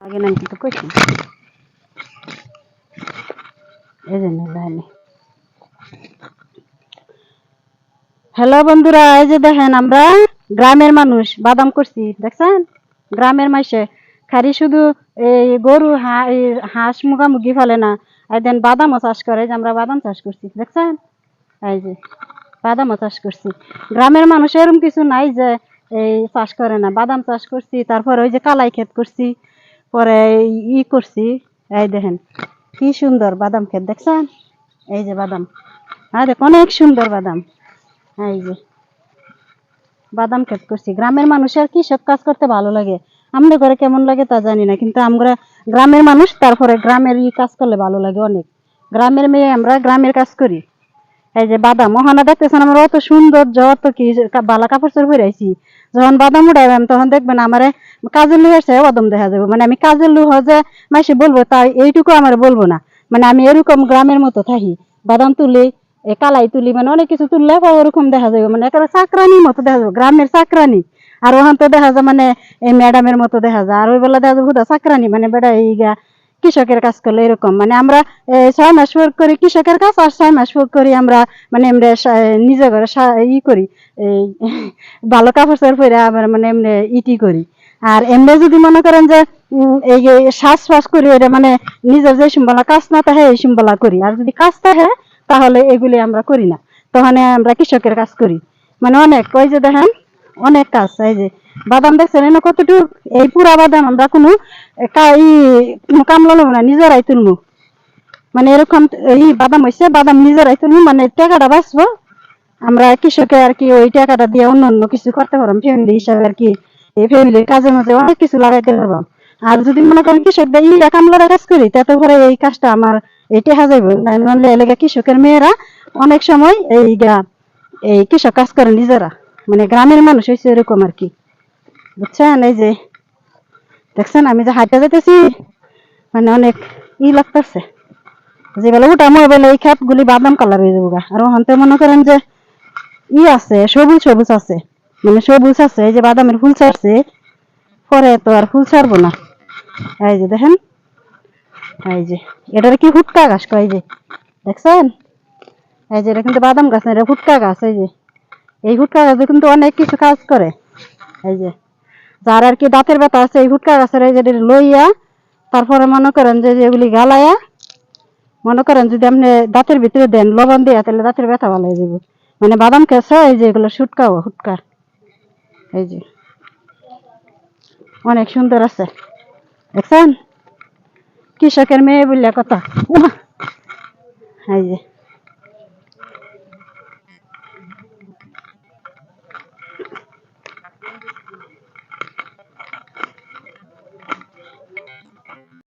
আগে নাম কিন্তু কইছি এই জন্য লাইনে হ্যালো বন্ধুরা, এই যে দেখেন আমরা গ্রামের মানুষ, বাদাম করছি, দেখছেন? গ্রামের মাসে খালি শুধু এই গরু হাঁস মুগি ফেলে না এই দেন বাদামও চাষ করে যে আমরা বাদাম চাষ করছি, দেখছেন? এই যে, বাদামও চাষ করছি। গ্রামের মানুষ এরকম কিছু নাই যে, এই চাষ করে না, বাদাম চাষ করছি, তারপরে ওই যে কালাই ক্ষেত করছি পরে ই করছি, এই দেখেন, কি সুন্দর বাদাম ক্ষেত দেখছেন? এই যে বাদাম। হ্যাঁ দেখ অনেক সুন্দর বাদাম। এই যে, বাদাম ক্ষেত করছি। গ্রামের মানুষের সব কাজ করতে ভালো লাগে। আমাদের ঘরে কেমন লাগে তা জানি না, কিন্তু আমরা গ্রামের মানুষ, তারপরে গ্রামের ই কাজ করলে ভালো লাগে অনেক। গ্রামের মেয়ে আমরা গ্রামের কাজ করি। এই যে বাদাম, ওখানে দেখতেছেন আমার অত সুন্দর যত কি বালা কাপড় চোপড় পরে আইছি। যখন বাদাম উঠাইবাম তখন দেখবেন আমার কাজের লুহের চেয়ে বাদাম দেখা যাবে মানে আমি কাজের লুহ যে মাসে বলব, তাই এইটুকু আমার বলব না। মানে আমি এরকম গ্রামের মতো থাকি, বাদাম তুলি, এ কালাই তুলি মানে অনেক কিছু তুললে ওরকম দেখা যাবে মানে একেবারে চাকরানির মতো দেখা যাবে গ্রামের চাকরানি। আর ওখান তো দেখা যায় মানে এই ম্যাডামের মতো দেখা যায়। আর ওই বেলা দেখা যাবে চাকরানি মানে বেড়া এই গা কৃষকের কাজ করলে এরকম। মানে আমরা ছয় মাস পর করি, কৃষকের কাজ, আর ছয় মাস পর করি আমরা মানে সা- নিজে ঘরে ই করি ভালো কাপড় চোপড় পরে আবার মানে এমনি ইটি করি। আর এমনি যদি মনে করেন যে এই যে শ্বাস ফাস করি, এটা মানে নিজের যে সম্বলা কাজ না থাকে, এই সম্বলা করি। আর যদি কাজ থাকে, তাহলে এগুলি আমরা করি না। তখন আমরা কৃষকের কাজ করি। মানে অনেক, ওই যে দেখেন অনেক কাজ এই যে বাদাম দেখছেন এনে কতটুকু? এই পুরা বাদাম আমরা কোনো এ, কা- ই কোনো কামলা নেব না নিজেরাই তুলবো। মানে এরকম এই বাদাম হয়েছে বাদাম নিজেরাই তুলবো মানে টাকাটা বাঁচবো। আমরা কৃষকে আর কি ওই টাকাটা দিয়ে অন্য অন্য কিছু করতে পারব ফ্যামিলি হিসাবে আর কি। এই ফ্যামিলির কাজের মধ্যে অনেক কিছু লাগাইতে পারব। আর যদি মনে করেন কৃষকদের ই কামলার কাজ করি তাতে করে এই কাজটা আমার এই টেহা যাইব। নাহলে এলাকা কৃষকের মেয়েরা অনেক সময় এই গা এই কৃষক কাজ করে নিজেরা। মানে গ্রামের মানুষ হয়েছে এরকম আর কি। বুঝছেন? এই যে, দেখছেন? আমি যে হাঁটতে যেতেছি মানে অনেক ই লাগতেছে। যেবেলা উঠামো এবেলা এই খেত গুলি বাদাম কালার হয়ে যাব গা। আর ওখানতে মনে করেন যে ই আছে, সবুজ সবুজ আছে। মানে সবুজ আছে, এই যে বাদামের ফুল ছাড়ছে, পরে তো আর ফুল ছাড়বো না। এই যে দেখেন, এই যে, এটার কি হুটকা গাছ কয় যে? দেখছেন? এই যে এটা কিন্তু বাদাম গাছ না, এটা হুটকা গাছ, এই যে। এই হুটকা গাছে কিন্তু অনেক কিছু কাজ করে। এই যে, যার আর কি দাঁতের ব্যথা আছে, এই হুটকা গাছের এই যে লইয়া, তারপরে মনে করেন যে যেগুলি গালায়া, মনে করেন যদি আপনি দাঁতের ভিতরে দেন, লবণ দিয়া, তাহলে দাঁতের ব্যথা ভালো হয়ে যাবে। মানে বাদাম খেয়েছে, এই যে এগুলো সুটকাও হুটকা এই যে, অনেক সুন্দর আছে। দেখছেন? কৃষকের মেয়ে বললে কথা। এই যে